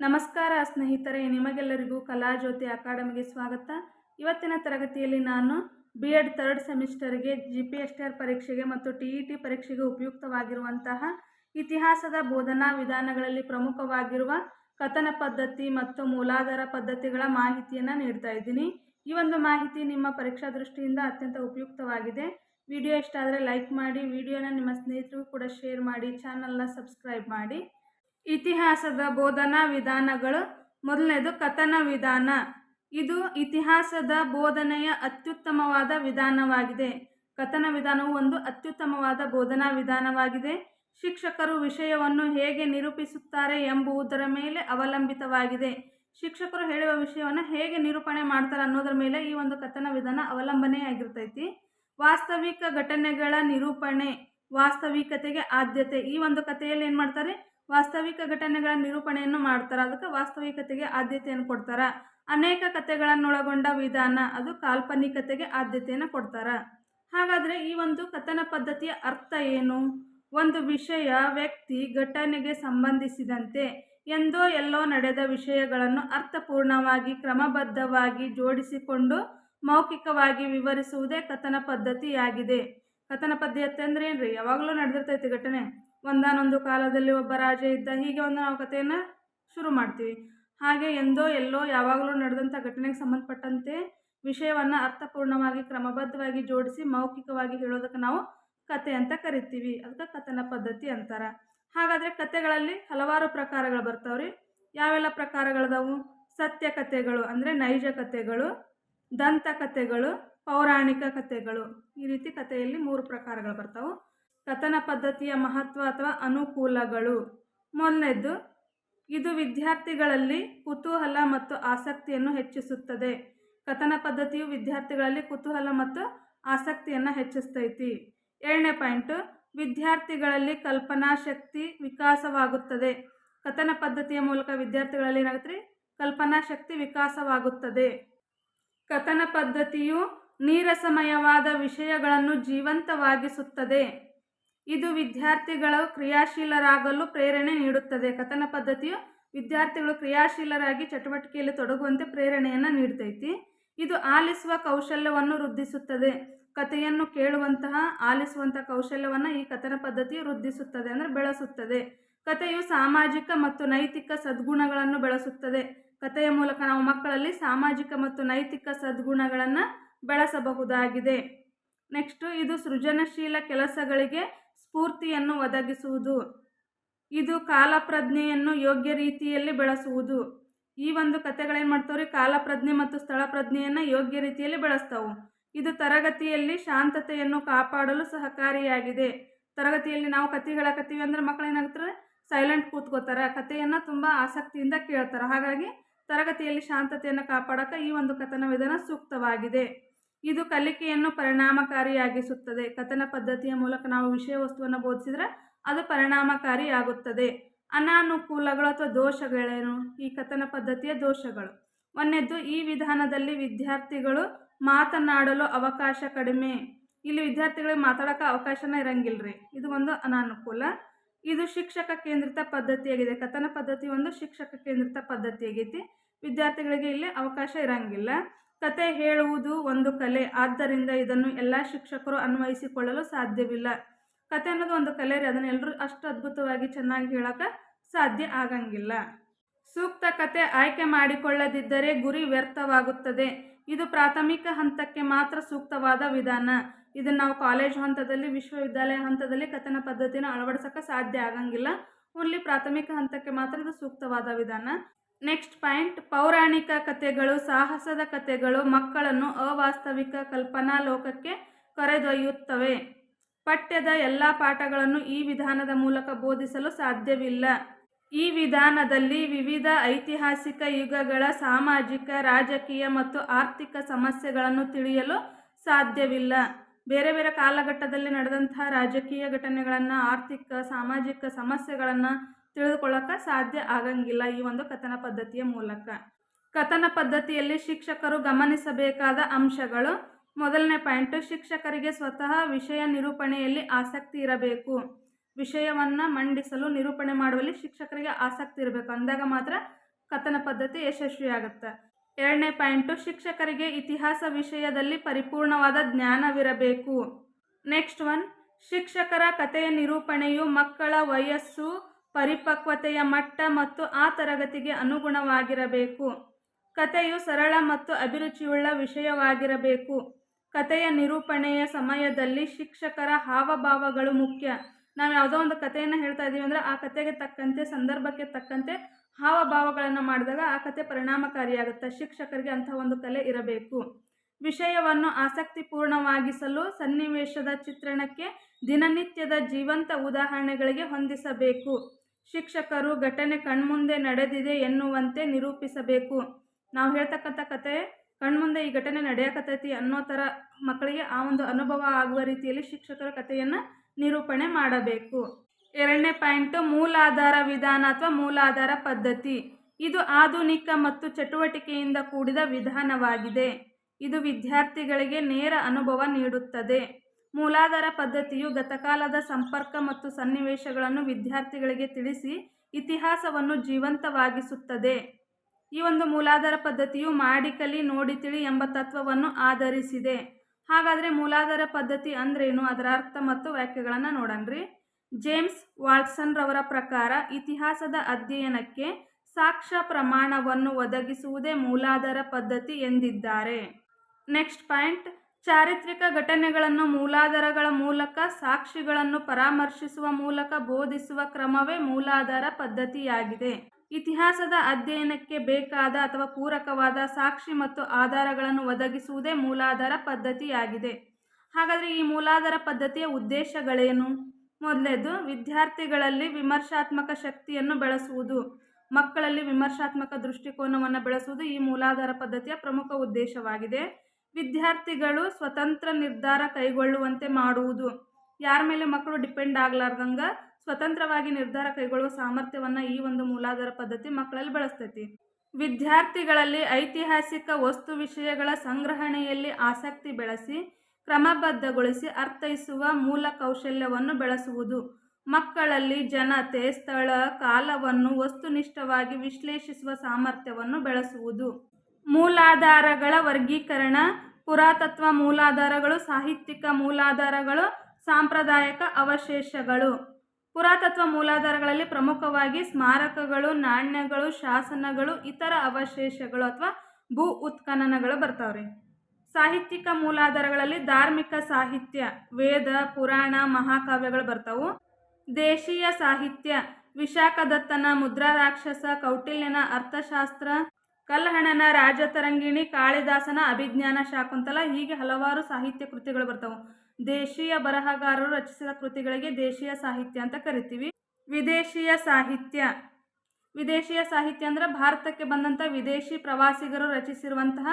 ನಮಸ್ಕಾರ ಸ್ನೇಹಿತರೆ, ನಿಮಗೆಲ್ಲರಿಗೂ ಕಲಾಜ್ಯೋತಿ ಅಕಾಡೆಮಿಗೆ ಸ್ವಾಗತ. ಇವತ್ತಿನ ತರಗತಿಯಲ್ಲಿ ನಾನು ಬಿ ಎಡ್ ಥರ್ಡ್ ಸೆಮಿಸ್ಟರ್ಗೆ ಜಿ ಪಿ ಎಸ್ ಟಿ ಪರೀಕ್ಷೆಗೆ ಮತ್ತು ಟಿ ಇ ಟಿ ಪರೀಕ್ಷೆಗೆ ಉಪಯುಕ್ತವಾಗಿರುವಂತಹ ಇತಿಹಾಸದ ಬೋಧನಾ ವಿಧಾನಗಳಲ್ಲಿ ಪ್ರಮುಖವಾಗಿರುವ ಕಥನ ಪದ್ಧತಿ ಮತ್ತು ಮೂಲಾಧಾರ ಪದ್ಧತಿಗಳ ಮಾಹಿತಿಯನ್ನು ನೀಡ್ತಾ ಇದ್ದೀನಿ. ಈ ಒಂದು ಮಾಹಿತಿ ನಿಮ್ಮ ಪರೀಕ್ಷಾ ದೃಷ್ಟಿಯಿಂದ ಅತ್ಯಂತ ಉಪಯುಕ್ತವಾಗಿದೆ. ವಿಡಿಯೋ ಇಷ್ಟ ಆದರೆ ಲೈಕ್ ಮಾಡಿ, ವಿಡಿಯೋನ ನಿಮ್ಮ ಸ್ನೇಹಿತರಿಗೂ ಕೂಡ ಶೇರ್ ಮಾಡಿ, ಚಾನಲ್ನ ಸಬ್ಸ್ಕ್ರೈಬ್ ಮಾಡಿ. ಇತಿಹಾಸದ ಬೋಧನಾ ವಿಧಾನಗಳು. ಮೊದಲನೇದು ಕಥನ ವಿಧಾನ. ಇದು ಇತಿಹಾಸದ ಬೋಧನೆಯ ಅತ್ಯುತ್ತಮವಾದ ವಿಧಾನವಾಗಿದೆ. ಕಥನ ವಿಧಾನವು ಒಂದು ಅತ್ಯುತ್ತಮವಾದ ಬೋಧನಾ ವಿಧಾನವಾಗಿದೆ. ಶಿಕ್ಷಕರು ವಿಷಯವನ್ನು ಹೇಗೆ ನಿರೂಪಿಸುತ್ತಾರೆ ಎಂಬುದರ ಮೇಲೆ ಅವಲಂಬಿತವಾಗಿದೆ. ಶಿಕ್ಷಕರು ಹೇಳುವ ವಿಷಯವನ್ನು ಹೇಗೆ ನಿರೂಪಣೆ ಮಾಡ್ತಾರೆ ಅನ್ನೋದರ ಮೇಲೆ ಈ ಒಂದು ಕಥನ ವಿಧಾನ ಅವಲಂಬನೆಯಾಗಿರ್ತೈತಿ ವಾಸ್ತವಿಕ ಘಟನೆಗಳ ನಿರೂಪಣೆ, ವಾಸ್ತವಿಕತೆಗೆ ಆದ್ಯತೆ ಈ ಒಂದು ಕಥೆಯಲ್ಲಿ ಏನು ಮಾಡ್ತಾರೆ? ವಾಸ್ತವಿಕ ಘಟನೆಗಳ ನಿರೂಪಣೆಯನ್ನು ಮಾಡ್ತಾರೆ. ಅದಕ್ಕೆ ವಾಸ್ತವಿಕತೆಗೆ ಆದ್ಯತೆಯನ್ನು ಕೊಡ್ತಾರೆ. ಅನೇಕ ಕಥೆಗಳನ್ನೊಳಗೊಂಡ ವಿಧಾನ, ಅದು ಕಾಲ್ಪನಿಕತೆಗೆ ಆದ್ಯತೆಯನ್ನು ಕೊಡ್ತಾರೆ. ಹಾಗಾದರೆ ಈ ಒಂದು ಕಥನ ಪದ್ಧತಿಯ ಅರ್ಥ ಏನು? ಒಂದು ವಿಷಯ, ವ್ಯಕ್ತಿ, ಘಟನೆಗೆ ಸಂಬಂಧಿಸಿದಂತೆ ಎಂದೋ ಎಲ್ಲೋ ನಡೆದ ವಿಷಯಗಳನ್ನು ಅರ್ಥಪೂರ್ಣವಾಗಿ, ಕ್ರಮಬದ್ಧವಾಗಿ ಜೋಡಿಸಿಕೊಂಡು ಮೌಖಿಕವಾಗಿ ವಿವರಿಸುವುದೇ ಕಥನ ಪದ್ಧತಿಯಾಗಿದೆ. ಕಥನ ಪದ್ಧತಿ ಅಂದ್ರೆ ರೀ ಯಾವಾಗಲೂ ನಡೆದಿರ್ತೈತಿ ಘಟನೆ. ಒಂದಾನೊಂದು ಕಾಲದಲ್ಲಿ ಒಬ್ಬ ರಾಜ ಇದ್ದ ಹೀಗೆ ಒಂದು ನಾವು ಕಥೆಯನ್ನು ಶುರು ಮಾಡ್ತೀವಿ. ಹಾಗೆ ಎಂದೋ ಎಲ್ಲೋ ಯಾವಾಗಲೂ ನಡೆದಂಥ ಘಟನೆಗೆ ಸಂಬಂಧಪಟ್ಟಂತೆ ವಿಷಯವನ್ನು ಅರ್ಥಪೂರ್ಣವಾಗಿ, ಕ್ರಮಬದ್ಧವಾಗಿ ಜೋಡಿಸಿ, ಮೌಖಿಕವಾಗಿ ಹೇಳೋದಕ್ಕೆ ನಾವು ಕತೆ ಅಂತ ಕರಿತೀವಿ. ಅದಕ್ಕೆ ಕಥನ ಪದ್ಧತಿ ಅಂತಾರೆ. ಹಾಗಾದರೆ ಕತೆಗಳಲ್ಲಿ ಹಲವಾರು ಪ್ರಕಾರಗಳು ಬರ್ತಾವ್ರಿ. ಯಾವೆಲ್ಲ ಪ್ರಕಾರಗಳದಾವು? ಸತ್ಯ ಕಥೆಗಳು ಅಂದರೆ ನೈಜ ಕಥೆಗಳು, ದಂತ ಕಥೆಗಳು, ಪೌರಾಣಿಕ ಕಥೆಗಳು. ಈ ರೀತಿ ಕಥೆಯಲ್ಲಿ ಮೂರು ಪ್ರಕಾರಗಳು ಬರ್ತಾವೆ. ಕಥನ ಪದ್ಧತಿಯ ಮಹತ್ವ ಅಥವಾ ಅನುಕೂಲಗಳು. ಮೊದಲನೇದು, ಇದು ವಿದ್ಯಾರ್ಥಿಗಳಲ್ಲಿ ಕುತೂಹಲ ಮತ್ತು ಆಸಕ್ತಿಯನ್ನು ಹೆಚ್ಚಿಸುತ್ತದೆ. ಕಥನ ಪದ್ಧತಿಯು ವಿದ್ಯಾರ್ಥಿಗಳಲ್ಲಿ ಕುತೂಹಲ ಮತ್ತು ಆಸಕ್ತಿಯನ್ನು ಹೆಚ್ಚಿಸ್ತೈತಿ. ಏಳನೇ ಪಾಯಿಂಟು, ವಿದ್ಯಾರ್ಥಿಗಳಲ್ಲಿ ಕಲ್ಪನಾ ಶಕ್ತಿ ವಿಕಾಸವಾಗುತ್ತದೆ. ಕಥನ ಪದ್ಧತಿಯ ಮೂಲಕ ವಿದ್ಯಾರ್ಥಿಗಳಲ್ಲಿ ಏನಾಗುತ್ತೆ ಕಲ್ಪನಾ ಶಕ್ತಿ ವಿಕಾಸವಾಗುತ್ತದೆ. ಕಥನ ಪದ್ಧತಿಯು ನೀರಸಮಯವಾದ ವಿಷಯಗಳನ್ನು ಜೀವಂತವಾಗಿಸುತ್ತದೆ. ಇದು ವಿದ್ಯಾರ್ಥಿಗಳು ಕ್ರಿಯಾಶೀಲರಾಗಲು ಪ್ರೇರಣೆ ನೀಡುತ್ತದೆ. ಕಥನ ಪದ್ಧತಿಯು ವಿದ್ಯಾರ್ಥಿಗಳು ಕ್ರಿಯಾಶೀಲರಾಗಿ ಚಟುವಟಿಕೆಯಲ್ಲಿ ತೊಡಗುವಂತೆ ಪ್ರೇರಣೆಯನ್ನು ನೀಡ್ತೈತಿ. ಇದು ಆಲಿಸುವ ಕೌಶಲ್ಯವನ್ನು ವೃದ್ಧಿಸುತ್ತದೆ. ಕಥೆಯನ್ನು ಕೇಳುವಂತಹ ಆಲಿಸುವಂತಹ ಕೌಶಲ್ಯವನ್ನು ಈ ಕಥನ ಪದ್ಧತಿಯು ವೃದ್ಧಿಸುತ್ತದೆ ಅಂದರೆ ಬೆಳೆಸುತ್ತದೆ. ಕಥೆಯು ಸಾಮಾಜಿಕ ಮತ್ತು ನೈತಿಕ ಸದ್ಗುಣಗಳನ್ನು ಬೆಳೆಸುತ್ತದೆ. ಕಥೆಯ ಮೂಲಕ ನಾವು ಮಕ್ಕಳಲ್ಲಿ ಸಾಮಾಜಿಕ ಮತ್ತು ನೈತಿಕ ಸದ್ಗುಣಗಳನ್ನು ಬೆಳೆಸಬಹುದಾಗಿದೆ. ನೆಕ್ಸ್ಟು, ಇದು ಸೃಜನಶೀಲ ಕೆಲಸಗಳಿಗೆ ಸ್ಫೂರ್ತಿಯನ್ನು ಒದಗಿಸುವುದು. ಇದು ಕಾಲಪ್ರಜ್ಞೆಯನ್ನು ಯೋಗ್ಯ ರೀತಿಯಲ್ಲಿ ಬೆಳೆಸುವುದು. ಈ ಒಂದು ಕಥೆಗಳೇನು ಮಾಡ್ತಾವ್ರಿ? ಕಾಲಪ್ರಜ್ಞೆ ಮತ್ತು ಸ್ಥಳ ಪ್ರಜ್ಞೆಯನ್ನು ಯೋಗ್ಯ ರೀತಿಯಲ್ಲಿ ಬೆಳೆಸ್ತಾವು. ಇದು ತರಗತಿಯಲ್ಲಿ ಶಾಂತತೆಯನ್ನು ಕಾಪಾಡಲು ಸಹಕಾರಿಯಾಗಿದೆ. ತರಗತಿಯಲ್ಲಿ ನಾವು ಕತೆ ಹೇಳಕತ್ತೀವಿ ಅಂದ್ರೆ ಮಕ್ಕಳು ಏನಾಗ್ತಾರೆ ಸೈಲೆಂಟ್ ಕೂತ್ಕೋತಾರೆ ಕಥೆಯನ್ನು ತುಂಬ ಆಸಕ್ತಿಯಿಂದ ಕೇಳ್ತಾರೆ. ಹಾಗಾಗಿ ತರಗತಿಯಲ್ಲಿ ಶಾಂತತೆಯನ್ನು ಕಾಪಾಡೋಕೆ ಈ ಒಂದು ಕಥನ ವಿಧಾನ ಸೂಕ್ತವಾಗಿದೆ. ಇದು ಕಲಿಕೆಯನ್ನು ಪರಿಣಾಮಕಾರಿಯಾಗಿಸುತ್ತದೆ. ಕಥನ ಪದ್ಧತಿಯ ಮೂಲಕ ನಾವು ವಿಷಯ ವಸ್ತುವನ್ನು ಬೋಧಿಸಿದರೆ ಅದು ಪರಿಣಾಮಕಾರಿಯಾಗುತ್ತದೆ ಅನಾನುಕೂಲಗಳು ಅಥವಾ ದೋಷಗಳೇನು? ಈ ಕಥನ ಪದ್ಧತಿಯ ದೋಷಗಳು. ಒಂದೆದ್ದು ಈ ವಿಧಾನದಲ್ಲಿ ವಿದ್ಯಾರ್ಥಿಗಳು ಮಾತನಾಡಲು ಅವಕಾಶ ಕಡಿಮೆ. ಇಲ್ಲಿ ವಿದ್ಯಾರ್ಥಿಗಳಿಗೆ ಮಾತಾಡೋಕೆ ಅವಕಾಶನೇ ಇರಂಗಿಲ್ಲ ರೀ ಇದು ಒಂದು ಅನಾನುಕೂಲ. ಇದು ಶಿಕ್ಷಕ ಕೇಂದ್ರಿತ ಪದ್ಧತಿಯಾಗಿದೆ. ಕಥನ ಪದ್ಧತಿ ಒಂದು ಶಿಕ್ಷಕ ಕೇಂದ್ರಿತ ಪದ್ಧತಿಯಾಗೈತಿ. ವಿದ್ಯಾರ್ಥಿಗಳಿಗೆ ಇಲ್ಲಿ ಅವಕಾಶ ಇರಂಗಿಲ್ಲ. ಕತೆ ಹೇಳುವುದು ಒಂದು ಕಲೆ. ಆದ್ದರಿಂದ ಇದನ್ನು ಎಲ್ಲ ಶಿಕ್ಷಕರು ಅನ್ವಯಿಸಿಕೊಳ್ಳಲು ಸಾಧ್ಯವಿಲ್ಲ. ಕತೆ ಅನ್ನೋದು ಒಂದು ಕಲೆ ರೀ. ಅದನ್ನು ಎಲ್ಲರೂ ಅಷ್ಟು ಅದ್ಭುತವಾಗಿ ಚೆನ್ನಾಗಿ ಹೇಳೋಕೆ ಸಾಧ್ಯ ಆಗಂಗಿಲ್ಲ. ಸೂಕ್ತ ಕತೆ ಆಯ್ಕೆ ಮಾಡಿಕೊಳ್ಳದಿದ್ದರೆ ಗುರಿ ವ್ಯರ್ಥವಾಗುತ್ತದೆ. ಇದು ಪ್ರಾಥಮಿಕ ಹಂತಕ್ಕೆ ಮಾತ್ರ ಸೂಕ್ತವಾದ ವಿಧಾನ. ಇದನ್ನು ನಾವು ಕಾಲೇಜ್ ಹಂತದಲ್ಲಿ, ವಿಶ್ವವಿದ್ಯಾಲಯ ಹಂತದಲ್ಲಿ ಕಥನ ಪದ್ಧತಿನ ಅಳವಡಿಸೋಕೆ ಸಾಧ್ಯ ಆಗಂಗಿಲ್ಲ. ಓನ್ಲಿ ಪ್ರಾಥಮಿಕ ಹಂತಕ್ಕೆ ಮಾತ್ರ ಇದು ಸೂಕ್ತವಾದ ವಿಧಾನ. ನೆಕ್ಸ್ಟ್ ಪಾಯಿಂಟ್, ಪೌರಾಣಿಕ ಕಥೆಗಳು, ಸಾಹಸದ ಕಥೆಗಳು ಮಕ್ಕಳನ್ನು ಅವಾಸ್ತವಿಕ ಕಲ್ಪನಾ ಲೋಕಕ್ಕೆ ಕರೆದೊಯ್ಯುತ್ತವೆ. ಪಠ್ಯದ ಎಲ್ಲ ಪಾಠಗಳನ್ನು ಈ ವಿಧಾನದ ಮೂಲಕ ಬೋಧಿಸಲು ಸಾಧ್ಯವಿಲ್ಲ. ಈ ವಿಧಾನದಲ್ಲಿ ವಿವಿಧ ಐತಿಹಾಸಿಕ ಯುಗಗಳ ಸಾಮಾಜಿಕ, ರಾಜಕೀಯ ಮತ್ತು ಆರ್ಥಿಕ ಸಮಸ್ಯೆಗಳನ್ನು ತಿಳಿಯಲು ಸಾಧ್ಯವಿಲ್ಲ. ಬೇರೆ ಬೇರೆ ಕಾಲಘಟ್ಟದಲ್ಲಿ ನಡೆದಂತಹ ರಾಜಕೀಯ ಘಟನೆಗಳನ್ನು, ಆರ್ಥಿಕ, ಸಾಮಾಜಿಕ ಸಮಸ್ಯೆಗಳನ್ನು ತಿಳಿದುಕೊಳ್ಳೋಕೆ ಸಾಧ್ಯ ಆಗಂಗಿಲ್ಲ ಈ ಒಂದು ಕಥನ ಪದ್ಧತಿಯ ಮೂಲಕ. ಕಥನ ಪದ್ಧತಿಯಲ್ಲಿ ಶಿಕ್ಷಕರು ಗಮನಿಸಬೇಕಾದ ಅಂಶಗಳು, ಮೊದಲನೇ ಪಾಯಿಂಟು, ಶಿಕ್ಷಕರಿಗೆ ಸ್ವತಃ ವಿಷಯ ನಿರೂಪಣೆಯಲ್ಲಿ ಆಸಕ್ತಿ ಇರಬೇಕು. ವಿಷಯವನ್ನು ಮಂಡಿಸಲು ನಿರೂಪಣೆ ಮಾಡುವಲ್ಲಿ ಶಿಕ್ಷಕರಿಗೆ ಆಸಕ್ತಿ ಇರಬೇಕು. ಅಂದಾಗ ಮಾತ್ರ ಕಥನ ಪದ್ಧತಿ ಯಶಸ್ವಿಯಾಗುತ್ತೆ. ಎರಡನೇ ಪಾಯಿಂಟು, ಶಿಕ್ಷಕರಿಗೆ ಇತಿಹಾಸ ವಿಷಯದಲ್ಲಿ ಪರಿಪೂರ್ಣವಾದ ಜ್ಞಾನವಿರಬೇಕು. ನೆಕ್ಸ್ಟ್ ಒನ್, ಶಿಕ್ಷಕರ ಕಥೆಯ ನಿರೂಪಣೆಯು ಮಕ್ಕಳ ವಯಸ್ಸು ಪರಿಪಕ್ವತೆಯ ಮಟ್ಟ ಮತ್ತು ಆ ತರಗತಿಗೆ ಅನುಗುಣವಾಗಿರಬೇಕು. ಕಥೆಯು ಸರಳ ಮತ್ತು ಅಭಿರುಚಿಯುಳ್ಳ ವಿಷಯವಾಗಿರಬೇಕು. ಕಥೆಯ ನಿರೂಪಣೆಯ ಸಮಯದಲ್ಲಿ ಶಿಕ್ಷಕರ ಹಾವಭಾವಗಳು ಮುಖ್ಯ. ನಾವು ಯಾವುದೋ ಒಂದು ಕಥೆಯನ್ನು ಹೇಳ್ತಾ ಇದ್ದೀವಿ ಅಂದರೆ ಆ ಕಥೆಗೆ ತಕ್ಕಂತೆ, ಸಂದರ್ಭಕ್ಕೆ ತಕ್ಕಂತೆ ಹಾವಭಾವಗಳನ್ನು ಮಾಡಿದಾಗ ಆ ಕಥೆ ಪರಿಣಾಮಕಾರಿಯಾಗುತ್ತೆ. ಶಿಕ್ಷಕರಿಗೆ ಅಂತಹ ಒಂದು ಕಲೆ ಇರಬೇಕು. ವಿಷಯವನ್ನು ಆಸಕ್ತಿಪೂರ್ಣವಾಗಿಸಲು ಸನ್ನಿವೇಶದ ಚಿತ್ರಣಕ್ಕೆ ದಿನನಿತ್ಯದ ಜೀವಂತ ಉದಾಹರಣೆಗಳಿಗೆ ಹೊಂದಿಸಬೇಕು. ಶಿಕ್ಷಕರು ಘಟನೆ ಕಣ್ಮುಂದೆ ನಡೆದಿದೆ ಎನ್ನುವಂತೆ ನಿರೂಪಿಸಬೇಕು. ನಾವು ಹೇಳ್ತಕ್ಕಂಥ ಕತೆ, ಕಣ್ಮುಂದೆ ಈ ಘಟನೆ ನಡೆಯಕತೈತಿ ಅನ್ನೋ ಥರ ಮಕ್ಕಳಿಗೆ ಆ ಒಂದು ಅನುಭವ ಆಗುವ ರೀತಿಯಲ್ಲಿ ಶಿಕ್ಷಕರ ಕಥೆಯನ್ನು ನಿರೂಪಣೆ ಮಾಡಬೇಕು. ಎರಡನೇ ಪಾಯಿಂಟು, ಮೂಲಾಧಾರ ವಿಧಾನ ಅಥವಾ ಮೂಲಾಧಾರ ಪದ್ಧತಿ. ಇದು ಆಧುನಿಕ ಮತ್ತು ಚಟುವಟಿಕೆಯಿಂದ ಕೂಡಿದ ವಿಧಾನವಾಗಿದೆ. ಇದು ವಿದ್ಯಾರ್ಥಿಗಳಿಗೆ ನೇರ ಅನುಭವ ನೀಡುತ್ತದೆ. ಮೂಲಾಧಾರ ಪದ್ಧತಿಯು ಗತಕಾಲದ ಸಂಪರ್ಕ ಮತ್ತು ಸನ್ನಿವೇಶಗಳನ್ನು ವಿದ್ಯಾರ್ಥಿಗಳಿಗೆ ತಿಳಿಸಿ ಇತಿಹಾಸವನ್ನು ಜೀವಂತವಾಗಿಸುತ್ತದೆ. ಈ ಒಂದು ಮೂಲಾಧಾರ ಪದ್ಧತಿಯು ಮಾಡಿ, ಕಲಿ, ನೋಡಿ, ತಿಳಿ ಎಂಬ ತತ್ವವನ್ನು ಆಧರಿಸಿದೆ. ಹಾಗಾದರೆ ಮೂಲಾಧಾರ ಪದ್ಧತಿ ಅಂದ್ರೇನು? ಅದರ ಅರ್ಥ ಮತ್ತು ವ್ಯಾಖ್ಯೆಗಳನ್ನು ನೋಡಣ್ರಿ ಜೇಮ್ಸ್ ವಾಟ್ಸನ್ ರವರ ಪ್ರಕಾರ ಇತಿಹಾಸದ ಅಧ್ಯಯನಕ್ಕೆ ಸಾಕ್ಷ್ಯ ಪ್ರಮಾಣವನ್ನು ಒದಗಿಸುವುದೇ ಮೂಲಾಧಾರ ಪದ್ಧತಿ ಎಂದಿದ್ದಾರೆ. ನೆಕ್ಸ್ಟ್ ಪಾಯಿಂಟ್ ಚಾರಿತ್ರಿಕ ಘಟನೆಗಳನ್ನು ಮೂಲಾಧಾರಗಳ ಮೂಲಕ, ಸಾಕ್ಷಿಗಳನ್ನು ಪರಾಮರ್ಶಿಸುವ ಮೂಲಕ, ಬೋಧಿಸುವ ಕ್ರಮವೇ ಮೂಲಾಧಾರ ಪದ್ಧತಿಯಾಗಿದೆ. ಇತಿಹಾಸದ ಅಧ್ಯಯನಕ್ಕೆ ಬೇಕಾದ ಅಥವಾ ಪೂರಕವಾದ ಸಾಕ್ಷಿ ಮತ್ತು ಆಧಾರಗಳನ್ನು ಒದಗಿಸುವುದೇ ಮೂಲಾಧಾರ ಪದ್ಧತಿಯಾಗಿದೆ. ಹಾಗಾದರೆ ಈ ಮೂಲಾಧಾರ ಪದ್ಧತಿಯ ಉದ್ದೇಶಗಳೇನು? ಮೊದಲೇದು, ವಿದ್ಯಾರ್ಥಿಗಳಲ್ಲಿ ವಿಮರ್ಶಾತ್ಮಕ ಶಕ್ತಿಯನ್ನು ಬೆಳೆಸುವುದು. ಮಕ್ಕಳಲ್ಲಿ ವಿಮರ್ಶಾತ್ಮಕ ದೃಷ್ಟಿಕೋನವನ್ನು ಬೆಳೆಸುವುದು ಈ ಮೂಲಾಧಾರ ಪದ್ಧತಿಯ ಪ್ರಮುಖ ಉದ್ದೇಶವಾಗಿದೆ. ವಿದ್ಯಾರ್ಥಿಗಳು ಸ್ವತಂತ್ರ ನಿರ್ಧಾರ ಕೈಗೊಳ್ಳುವಂತೆ ಮಾಡುವುದು. ಯಾರ ಮೇಲೆ ಮಕ್ಕಳು ಡಿಪೆಂಡ್ ಆಗ್ಲಾರ್ದಂಗ ಸ್ವತಂತ್ರವಾಗಿ ನಿರ್ಧಾರ ಕೈಗೊಳ್ಳುವ ಸಾಮರ್ಥ್ಯವನ್ನು ಈ ಒಂದು ಮೂಲಾಧಾರ ಪದ್ಧತಿ ಮಕ್ಕಳಲ್ಲಿ ಬಳಸ್ತೈತಿ. ವಿದ್ಯಾರ್ಥಿಗಳಲ್ಲಿ ಐತಿಹಾಸಿಕ ವಸ್ತು ವಿಷಯಗಳ ಸಂಗ್ರಹಣೆಯಲ್ಲಿ ಆಸಕ್ತಿ ಬೆಳೆಸಿ, ಕ್ರಮಬದ್ಧಗೊಳಿಸಿ ಅರ್ಥೈಸುವ ಮೂಲ ಕೌಶಲ್ಯವನ್ನು ಬೆಳೆಸುವುದು. ಮಕ್ಕಳಲ್ಲಿ ಜನತೆ, ಸ್ಥಳ, ಕಾಲವನ್ನು ವಸ್ತುನಿಷ್ಠವಾಗಿ ವಿಶ್ಲೇಷಿಸುವ ಸಾಮರ್ಥ್ಯವನ್ನು ಬೆಳೆಸುವುದು. ಮೂಲಾಧಾರಗಳ ವರ್ಗೀಕರಣ, ಪುರಾತತ್ವ ಮೂಲಾಧಾರಗಳು, ಸಾಹಿತ್ಯಿಕ ಮೂಲಾಧಾರಗಳು, ಸಾಂಪ್ರದಾಯಿಕ ಅವಶೇಷಗಳು. ಪುರಾತತ್ವ ಮೂಲಾಧಾರಗಳಲ್ಲಿ ಪ್ರಮುಖವಾಗಿ ಸ್ಮಾರಕಗಳು, ನಾಣ್ಯಗಳು, ಶಾಸನಗಳು, ಇತರ ಅವಶೇಷಗಳು ಅಥವಾ ಭೂ ಉತ್ಖನನಗಳು ಬರ್ತಾವ್ರಿ. ಸಾಹಿತ್ಯಿಕ ಮೂಲಾಧಾರಗಳಲ್ಲಿ ಧಾರ್ಮಿಕ ಸಾಹಿತ್ಯ, ವೇದ, ಪುರಾಣ, ಮಹಾಕಾವ್ಯಗಳು ಬರ್ತಾವು. ದೇಶೀಯ ಸಾಹಿತ್ಯ, ವಿಶಾಖದತ್ತನ ಮುದ್ರಾರಾಕ್ಷಸ, ಕೌಟಿಲ್ಯನ ಅರ್ಥಶಾಸ್ತ್ರ ಕಲ್ಹಣನ ರಾಜತರಂಗಿಣಿ ಕಾಳಿದಾಸನ ಅಭಿಜ್ಞಾನ ಶಾಕುಂತಲ ಹೀಗೆ ಹಲವಾರು ಸಾಹಿತ್ಯ ಕೃತಿಗಳು ಬರ್ತವೆ. ದೇಶೀಯ ಬರಹಗಾರರು ರಚಿಸಿದ ಕೃತಿಗಳಿಗೆ ದೇಶೀಯ ಸಾಹಿತ್ಯ ಅಂತ ಕರಿತೀವಿ. ವಿದೇಶೀಯ ಸಾಹಿತ್ಯ. ವಿದೇಶೀಯ ಸಾಹಿತ್ಯ ಅಂದರೆ ಭಾರತಕ್ಕೆ ಬಂದಂಥ ವಿದೇಶಿ ಪ್ರವಾಸಿಗರು ರಚಿಸಿರುವಂತಹ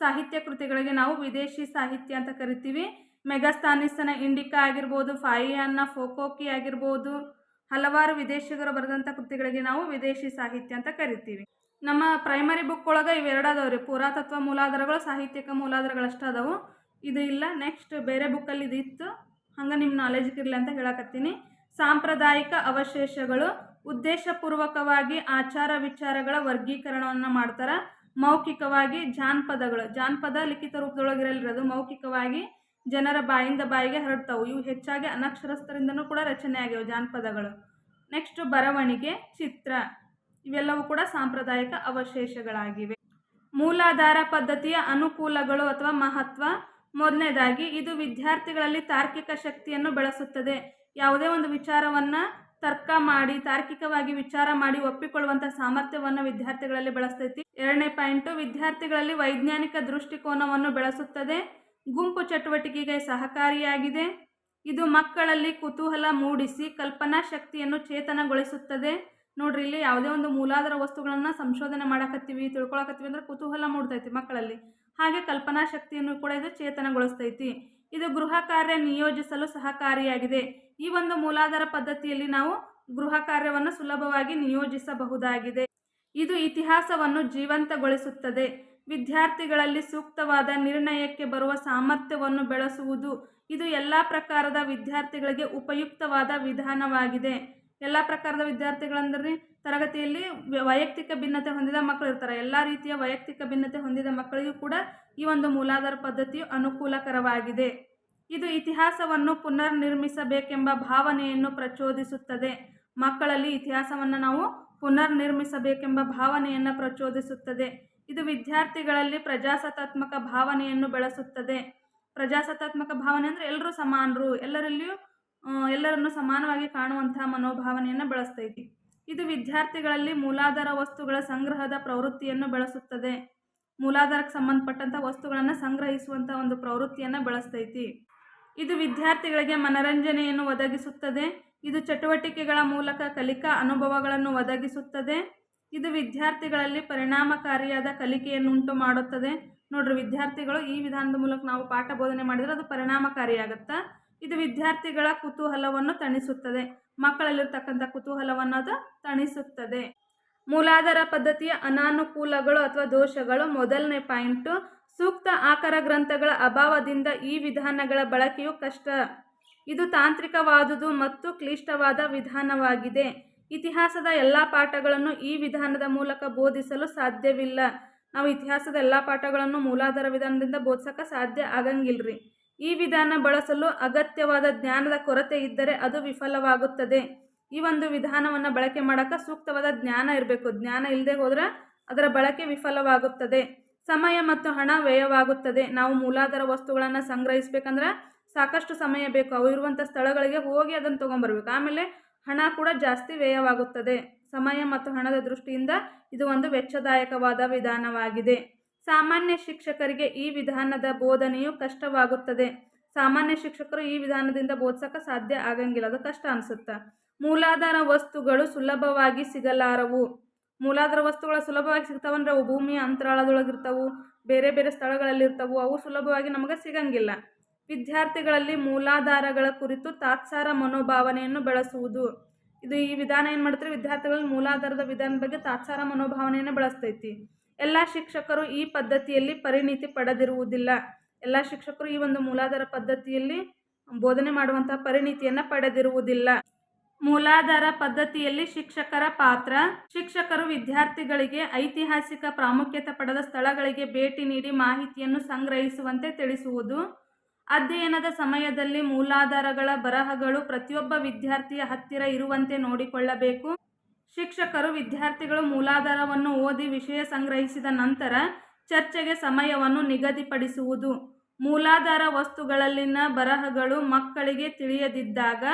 ಸಾಹಿತ್ಯ ಕೃತಿಗಳಿಗೆ ನಾವು ವಿದೇಶಿ ಸಾಹಿತ್ಯ ಅಂತ ಕರಿತೀವಿ. ಮೆಗಸ್ತಾನಿಸನ ಇಂಡಿಕಾ ಆಗಿರ್ಬೋದು, ಫಾಯಿಯನ್ನ ಫೋಕೋಕಿ ಆಗಿರ್ಬೋದು, ಹಲವಾರು ವಿದೇಶಿಗರು ಬರೆದಂಥ ಕೃತಿಗಳಿಗೆ ನಾವು ವಿದೇಶಿ ಸಾಹಿತ್ಯ ಅಂತ ಕರಿತೀವಿ. ನಮ್ಮ ಪ್ರೈಮರಿ ಬುಕ್ ಒಳಗೆ ಇವೆರಡು ಅದಾವೆ ರೀ. ಪುರಾತತ್ವ ಮೂಲಾಧಾರಗಳು, ಸಾಹಿತ್ಯಿಕ ಮೂಲಾಧಾರಗಳು ಅಷ್ಟು ಅದಾವು. ಇದು ಇಲ್ಲ. ನೆಕ್ಸ್ಟ್ ಬೇರೆ ಬುಕ್ಕಲ್ಲಿ ಇದು ಇತ್ತು. ಹಂಗೆ ನಿಮ್ಮ ನಾಲೆಜ್ಗೆ ಇರಲಿ ಅಂತ ಹೇಳಕತ್ತೀನಿ. ಸಾಂಪ್ರದಾಯಿಕ ಅವಶೇಷಗಳು, ಉದ್ದೇಶಪೂರ್ವಕವಾಗಿ ಆಚಾರ ವಿಚಾರಗಳ ವರ್ಗೀಕರಣವನ್ನು ಮಾಡ್ತಾರೆ. ಮೌಖಿಕವಾಗಿ ಜಾನಪದಗಳು. ಜಾನಪದ ಲಿಖಿತ ರೂಪದೊಳಗಿರಲ್ರಿ ಅದು. ಮೌಖಿಕವಾಗಿ ಜನರ ಬಾಯಿಂದ ಬಾಯಿಗೆ ಹರಡ್ತಾವು. ಇವು ಹೆಚ್ಚಾಗಿ ಅನಕ್ಷರಸ್ಥರಿಂದನೂ ಕೂಡ ರಚನೆ ಆಗ್ಯಾವ ಜಾನಪದಗಳು. ನೆಕ್ಸ್ಟ್ ಬರವಣಿಗೆ, ಚಿತ್ರ. ಇವೆಲ್ಲವೂ ಕೂಡ ಸಾಂಪ್ರದಾಯಿಕ ಅವಶೇಷಗಳಾಗಿವೆ. ಮೂಲಾಧಾರ ಪದ್ಧತಿಯ ಅನುಕೂಲಗಳು ಅಥವಾ ಮಹತ್ವ. ಮೊದಲನೇದಾಗಿ, ಇದು ವಿದ್ಯಾರ್ಥಿಗಳಲ್ಲಿ ತಾರ್ಕಿಕ ಶಕ್ತಿಯನ್ನು ಬೆಳೆಸುತ್ತದೆ. ಯಾವುದೇ ಒಂದು ವಿಚಾರವನ್ನು ತರ್ಕ ಮಾಡಿ, ತಾರ್ಕಿಕವಾಗಿ ವಿಚಾರ ಮಾಡಿ ಒಪ್ಪಿಕೊಳ್ಳುವಂಥ ಸಾಮರ್ಥ್ಯವನ್ನು ವಿದ್ಯಾರ್ಥಿಗಳಲ್ಲಿ ಬೆಳೆಸ್ತೈತಿ. ಎರಡನೇ ಪಾಯಿಂಟು, ವಿದ್ಯಾರ್ಥಿಗಳಲ್ಲಿ ವೈಜ್ಞಾನಿಕ ದೃಷ್ಟಿಕೋನವನ್ನು ಬೆಳೆಸುತ್ತದೆ. ಗುಂಪು ಚಟುವಟಿಕೆಗೆ ಸಹಕಾರಿಯಾಗಿದೆ. ಇದು ಮಕ್ಕಳಲ್ಲಿ ಕುತೂಹಲ ಮೂಡಿಸಿ ಕಲ್ಪನಾ ಶಕ್ತಿಯನ್ನು ಚೇತನಗೊಳಿಸುತ್ತದೆ. ನೋಡ್ರಿ, ಇಲ್ಲಿ ಯಾವುದೇ ಒಂದು ಮೂಲಾಧಾರ ವಸ್ತುಗಳನ್ನು ಸಂಶೋಧನೆ ಮಾಡಕತ್ತೀವಿ, ತಿಳ್ಕೊಳಕತ್ತೀವಿ ಅಂದ್ರೆ ಕುತೂಹಲ ಮೂಡ್ತೈತಿ ಮಕ್ಕಳಲ್ಲಿ. ಹಾಗೆ ಕಲ್ಪನಾ ಶಕ್ತಿಯನ್ನು ಕೂಡ ಇದು ಚೇತನಗೊಳಿಸ್ತೈತಿ. ಇದು ಗೃಹ ಕಾರ್ಯ ನಿಯೋಜಿಸಲು ಸಹಕಾರಿಯಾಗಿದೆ. ಈ ಒಂದು ಮೂಲಾಧಾರ ಪದ್ಧತಿಯಲ್ಲಿ ನಾವು ಗೃಹ ಕಾರ್ಯವನ್ನು ಸುಲಭವಾಗಿ ನಿಯೋಜಿಸಬಹುದಾಗಿದೆ. ಇದು ಇತಿಹಾಸವನ್ನು ಜೀವಂತಗೊಳಿಸುತ್ತದೆ. ವಿದ್ಯಾರ್ಥಿಗಳಲ್ಲಿ ಸೂಕ್ತವಾದ ನಿರ್ಣಯಕ್ಕೆ ಬರುವ ಸಾಮರ್ಥ್ಯವನ್ನು ಬೆಳೆಸುವುದು, ಇದು ಎಲ್ಲ ಪ್ರಕಾರದ ವಿದ್ಯಾರ್ಥಿಗಳಿಗೆ ಉಪಯುಕ್ತವಾದ ವಿಧಾನವಾಗಿದೆ. ಎಲ್ಲ ಪ್ರಕಾರದ ವಿದ್ಯಾರ್ಥಿಗಳಂದ್ರೆ ತರಗತಿಯಲ್ಲಿ ವ್ಯ- ವೈಯಕ್ತಿಕ ಭಿನ್ನತೆ ಹೊಂದಿದ ಮಕ್ಕಳು ಇರ್ತಾರೆ. ಎಲ್ಲ ರೀತಿಯ ವೈಯಕ್ತಿಕ ಭಿನ್ನತೆ ಹೊಂದಿದ ಮಕ್ಕಳಿಗೂ ಕೂಡ ಈ ಒಂದು ಮೂಲಾಧಾರ ಪದ್ಧತಿಯು ಅನುಕೂಲಕರವಾಗಿದೆ. ಇದು ಇತಿಹಾಸವನ್ನು ಪುನರ್ ನಿರ್ಮಿಸಬೇಕೆಂಬ ಭಾವನೆಯನ್ನು ಪ್ರಚೋದಿಸುತ್ತದೆ. ಮಕ್ಕಳಲ್ಲಿ ಇತಿಹಾಸವನ್ನು ನಾವು ಪುನರ್ ನಿರ್ಮಿಸಬೇಕೆಂಬ ಭಾವನೆಯನ್ನು ಪ್ರಚೋದಿಸುತ್ತದೆ. ಇದು ವಿದ್ಯಾರ್ಥಿಗಳಲ್ಲಿ ಪ್ರಜಾಸತ್ತಾತ್ಮಕ ಭಾವನೆಯನ್ನು ಬೆಳೆಸುತ್ತದೆ. ಪ್ರಜಾಸತ್ತಾತ್ಮಕ ಭಾವನೆ ಅಂದರೆ ಎಲ್ಲರೂ ಸಮಾನರು, ಎಲ್ಲರಲ್ಲಿಯೂ ಎಲ್ಲರನ್ನು ಸಮಾನವಾಗಿ ಕಾಣುವಂತಹ ಮನೋಭಾವನೆಯನ್ನು ಬೆಳೆಸ್ತೈತಿ. ಇದು ವಿದ್ಯಾರ್ಥಿಗಳಲ್ಲಿ ಮೂಲಾಧಾರ ವಸ್ತುಗಳ ಸಂಗ್ರಹದ ಪ್ರವೃತ್ತಿಯನ್ನು ಬೆಳೆಸುತ್ತದೆ. ಮೂಲಾಧಾರಕ್ಕೆ ಸಂಬಂಧಪಟ್ಟಂಥ ವಸ್ತುಗಳನ್ನು ಸಂಗ್ರಹಿಸುವಂಥ ಒಂದು ಪ್ರವೃತ್ತಿಯನ್ನು ಬೆಳೆಸ್ತೈತಿ. ಇದು ವಿದ್ಯಾರ್ಥಿಗಳಿಗೆ ಮನರಂಜನೆಯನ್ನು ಒದಗಿಸುತ್ತದೆ. ಇದು ಚಟುವಟಿಕೆಗಳ ಮೂಲಕ ಕಲಿಕಾ ಅನುಭವಗಳನ್ನು ಒದಗಿಸುತ್ತದೆ. ಇದು ವಿದ್ಯಾರ್ಥಿಗಳಲ್ಲಿ ಪರಿಣಾಮಕಾರಿಯಾದ ಕಲಿಕೆಯನ್ನು ಉಂಟು ಮಾಡುತ್ತದೆ. ನೋಡ್ರಿ, ವಿದ್ಯಾರ್ಥಿಗಳು ಈ ವಿಧಾನದ ಮೂಲಕ ನಾವು ಪಾಠ ಬೋಧನೆ ಮಾಡಿದರೆ ಅದು ಪರಿಣಾಮಕಾರಿಯಾಗುತ್ತಾ? ಇದು ವಿದ್ಯಾರ್ಥಿಗಳ ಕುತೂಹಲವನ್ನು ತಣಿಸುತ್ತದೆ. ಮಕ್ಕಳಲ್ಲಿರ್ತಕ್ಕಂಥ ಕುತೂಹಲವನ್ನು ಅದು ತಣಿಸುತ್ತದೆ. ಮೂಲಾಧಾರ ಪದ್ಧತಿಯ ಅನಾನುಕೂಲಗಳು ಅಥವಾ ದೋಷಗಳು ಮೊದಲನೇ ಪಾಯಿಂಟು. ಸೂಕ್ತ ಆಕಾರ ಗ್ರಂಥಗಳ ಅಭಾವದಿಂದ ಈ ವಿಧಾನಗಳ ಬಳಕೆಯು ಕಷ್ಟ. ಇದು ತಾಂತ್ರಿಕವಾದುದು ಮತ್ತು ಕ್ಲಿಷ್ಟವಾದ ವಿಧಾನವಾಗಿದೆ. ಇತಿಹಾಸದ ಎಲ್ಲ ಪಾಠಗಳನ್ನು ಈ ವಿಧಾನದ ಮೂಲಕ ಬೋಧಿಸಲು ಸಾಧ್ಯವಿಲ್ಲ. ನಾವು ಇತಿಹಾಸದ ಎಲ್ಲ ಪಾಠಗಳನ್ನು ಮೂಲಾಧಾರ ವಿಧಾನದಿಂದ ಬೋಧಿಸೋಕೆ ಸಾಧ್ಯ ಆಗಂಗಿಲ್ರಿ. ಈ ವಿಧಾನ ಬಳಸಲು ಅಗತ್ಯವಾದ ಜ್ಞಾನದ ಕೊರತೆ ಇದ್ದರೆ ಅದು ವಿಫಲವಾಗುತ್ತದೆ. ಈ ಒಂದು ವಿಧಾನವನ್ನು ಬಳಕೆ ಮಾಡೋಕ್ಕೆ ಸೂಕ್ತವಾದ ಜ್ಞಾನ ಇರಬೇಕು. ಜ್ಞಾನ ಇಲ್ಲದೆ ಹೋದರೆ ಅದರ ಬಳಕೆ ವಿಫಲವಾಗುತ್ತದೆ. ಸಮಯ ಮತ್ತು ಹಣ ವ್ಯಯವಾಗುತ್ತದೆ. ನಾವು ಮೂಲಾಧಾರ ವಸ್ತುಗಳನ್ನು ಸಂಗ್ರಹಿಸಬೇಕಂದ್ರೆ ಸಾಕಷ್ಟು ಸಮಯ ಬೇಕು. ಅವು ಇರುವಂಥ ಸ್ಥಳಗಳಿಗೆ ಹೋಗಿ ಅದನ್ನು ತೊಗೊಂಬರ್ಬೇಕು. ಆಮೇಲೆ ಹಣ ಕೂಡ ಜಾಸ್ತಿ ವ್ಯಯವಾಗುತ್ತದೆ. ಸಮಯ ಮತ್ತು ಹಣದ ದೃಷ್ಟಿಯಿಂದ ಇದು ಒಂದು ವೆಚ್ಚದಾಯಕವಾದ ವಿಧಾನವಾಗಿದೆ. ಸಾಮಾನ್ಯ ಶಿಕ್ಷಕರಿಗೆ ಈ ವಿಧಾನದ ಬೋಧನೆಯು ಕಷ್ಟವಾಗುತ್ತದೆ. ಸಾಮಾನ್ಯ ಶಿಕ್ಷಕರು ಈ ವಿಧಾನದಿಂದ ಬೋಧಿಸೋಕೆ ಸಾಧ್ಯ ಆಗಂಗಿಲ್ಲ. ಅದು ಕಷ್ಟ ಅನಿಸುತ್ತೆ? ಮೂಲಾಧಾರ ವಸ್ತುಗಳು ಸುಲಭವಾಗಿ ಸಿಗಲಾರವು. ಮೂಲಾಧಾರ ವಸ್ತುಗಳು ಸುಲಭವಾಗಿ ಸಿಗ್ತಾವಂದ್ರೆ ಅವು ಭೂಮಿಯ ಅಂತರಾಳದೊಳಗಿರ್ತವು, ಬೇರೆ ಬೇರೆ ಸ್ಥಳಗಳಲ್ಲಿ ಇರ್ತಾವು ಅವು ಸುಲಭವಾಗಿ ನಮಗೆ ಸಿಗಂಗಿಲ್ಲ. ವಿದ್ಯಾರ್ಥಿಗಳಲ್ಲಿ ಮೂಲಾಧಾರಗಳ ಕುರಿತು ತಾತ್ಸಾರ ಮನೋಭಾವನೆಯನ್ನು ಬೆಳೆಸುವುದು. ಇದು ಈ ವಿಧಾನ ಏನು ಮಾಡ್ತಾರೆ ವಿದ್ಯಾರ್ಥಿಗಳಲ್ಲಿ ಮೂಲಾಧಾರದ ವಿಧಾನದ ಬಗ್ಗೆ ತಾತ್ಸಾರ ಮನೋಭಾವನೆಯನ್ನು ಬೆಳೆಸ್ತೈತಿ. ಎಲ್ಲ ಶಿಕ್ಷಕರು ಈ ಪದ್ಧತಿಯಲ್ಲಿ ಪರಿಣಿತಿ ಪಡೆದಿರುವುದಿಲ್ಲ. ಎಲ್ಲ ಶಿಕ್ಷಕರು ಈ ಒಂದು ಮೂಲಾಧಾರ ಪದ್ಧತಿಯಲ್ಲಿ ಬೋಧನೆ ಮಾಡುವಂತಹ ಪರಿಣಿತಿಯನ್ನು ಪಡೆದಿರುವುದಿಲ್ಲ. ಮೂಲಾಧಾರ ಪದ್ಧತಿಯಲ್ಲಿ ಶಿಕ್ಷಕರ ಪಾತ್ರ, ಶಿಕ್ಷಕರು ವಿದ್ಯಾರ್ಥಿಗಳಿಗೆ ಐತಿಹಾಸಿಕ ಪ್ರಾಮುಖ್ಯತೆ ಪಡೆದ ಸ್ಥಳಗಳಿಗೆ ಭೇಟಿ ನೀಡಿ ಮಾಹಿತಿಯನ್ನು ಸಂಗ್ರಹಿಸುವಂತೆ ತಿಳಿಸುವುದು. ಅಧ್ಯಯನದ ಸಮಯದಲ್ಲಿ ಮೂಲಾಧಾರಗಳ ಬರಹಗಳು ಪ್ರತಿಯೊಬ್ಬ ವಿದ್ಯಾರ್ಥಿಯ ಹತ್ತಿರ ಇರುವಂತೆ ನೋಡಿಕೊಳ್ಳಬೇಕು. ಶಿಕ್ಷಕರು ವಿದ್ಯಾರ್ಥಿಗಳು ಮೂಲಾಧಾರವನ್ನು ಓದಿ ವಿಷಯ ಸಂಗ್ರಹಿಸಿದ ನಂತರ ಚರ್ಚೆಗೆ ಸಮಯವನ್ನು ನಿಗದಿಪಡಿಸುವುದು. ಮೂಲಾಧಾರ ವಸ್ತುಗಳಲ್ಲಿನ ಬರಹಗಳು ಮಕ್ಕಳಿಗೆ ತಿಳಿಯದಿದ್ದಾಗ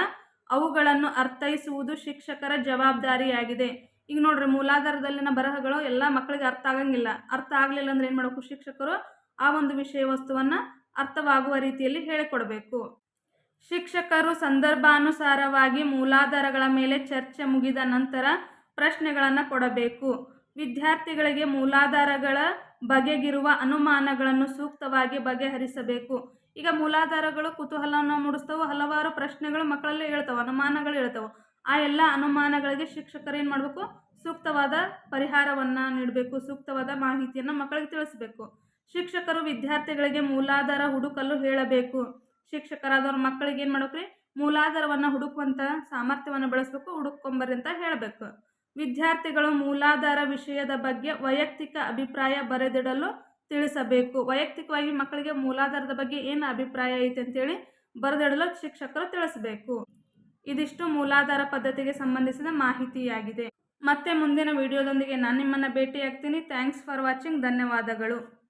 ಅವುಗಳನ್ನು ಅರ್ಥೈಸುವುದು ಶಿಕ್ಷಕರ ಜವಾಬ್ದಾರಿಯಾಗಿದೆ. ಈಗ ನೋಡ್ರಿ ಮೂಲಾಧಾರದಲ್ಲಿನ ಬರಹಗಳು ಎಲ್ಲ ಮಕ್ಕಳಿಗೆ ಅರ್ಥ ಆಗಂಗಿಲ್ಲ. ಅರ್ಥ ಆಗಲಿಲ್ಲ ಅಂದ್ರೆ ಏನು ಮಾಡಬೇಕು ಶಿಕ್ಷಕರು? ಆ ಒಂದು ವಿಷಯ ವಸ್ತುವನ್ನು ಅರ್ಥವಾಗುವ ರೀತಿಯಲ್ಲಿ ಹೇಳಿಕೊಡಬೇಕು. ಶಿಕ್ಷಕರು ಸಂದರ್ಭಾನುಸಾರವಾಗಿ ಮೂಲಾಧಾರಗಳ ಮೇಲೆ ಚರ್ಚೆ ಮುಗಿದ ನಂತರ ಪ್ರಶ್ನೆಗಳನ್ನು ಕೊಡಬೇಕು. ವಿದ್ಯಾರ್ಥಿಗಳಿಗೆ ಮೂಲಾಧಾರಗಳ ಬಗೆಗಿರುವ ಅನುಮಾನಗಳನ್ನು ಸೂಕ್ತವಾಗಿ ಬಗೆಹರಿಸಬೇಕು. ಈಗ ಮೂಲಾಧಾರಗಳು ಕುತೂಹಲವನ್ನು ಮೂಡಿಸ್ತವೆ, ಹಲವಾರು ಪ್ರಶ್ನೆಗಳು ಮಕ್ಕಳಲ್ಲಿ ಹೇಳ್ತವೆ, ಅನುಮಾನಗಳು ಹೇಳ್ತವೆ. ಆ ಎಲ್ಲ ಅನುಮಾನಗಳಿಗೆ ಶಿಕ್ಷಕರು ಏನು ಮಾಡಬೇಕು? ಸೂಕ್ತವಾದ ಪರಿಹಾರವನ್ನು ನೀಡಬೇಕು, ಸೂಕ್ತವಾದ ಮಾಹಿತಿಯನ್ನು ಮಕ್ಕಳಿಗೆ ತಿಳಿಸಬೇಕು. ಶಿಕ್ಷಕರು ವಿದ್ಯಾರ್ಥಿಗಳಿಗೆ ಮೂಲಾಧಾರ ಹುಡುಕಲು ಹೇಳಬೇಕು. ಶಿಕ್ಷಕರಾದವ್ರ ಮಕ್ಕಳಿಗೆ ಏನು ಮಾಡ್ಬೇಕ್ರಿ? ಮೂಲಾಧಾರವನ್ನು ಹುಡುಕುವಂಥ ಸಾಮರ್ಥ್ಯವನ್ನು ಬೆಳೆಸಬೇಕು ಹುಡುಕೊಂಬರಿ ಅಂತ ಹೇಳಬೇಕು. ವಿದ್ಯಾರ್ಥಿಗಳು ಮೂಲಾಧಾರ ವಿಷಯದ ಬಗ್ಗೆ ವೈಯಕ್ತಿಕ ಅಭಿಪ್ರಾಯ ಬರೆದಿಡಲು ತಿಳಿಸಬೇಕು. ವೈಯಕ್ತಿಕವಾಗಿ ಮಕ್ಕಳಿಗೆ ಮೂಲಾಧಾರದ ಬಗ್ಗೆ ಏನು ಅಭಿಪ್ರಾಯ ಐತೆ ಅಂತೇಳಿ ಬರೆದಿಡಲು ಶಿಕ್ಷಕರು ತಿಳಿಸಬೇಕು. ಇದಿಷ್ಟು ಮೂಲಾಧಾರ ಪದ್ಧತಿಗೆ ಸಂಬಂಧಿಸಿದ ಮಾಹಿತಿಯಾಗಿದೆ. ಮತ್ತೆ ಮುಂದಿನ ವಿಡಿಯೋದೊಂದಿಗೆ ನಾನು ನಿಮ್ಮನ್ನು ಭೇಟಿಯಾಗ್ತೀನಿ. ಥ್ಯಾಂಕ್ಸ್ ಫಾರ್ ವಾಚಿಂಗ್ ಧನ್ಯವಾದಗಳು.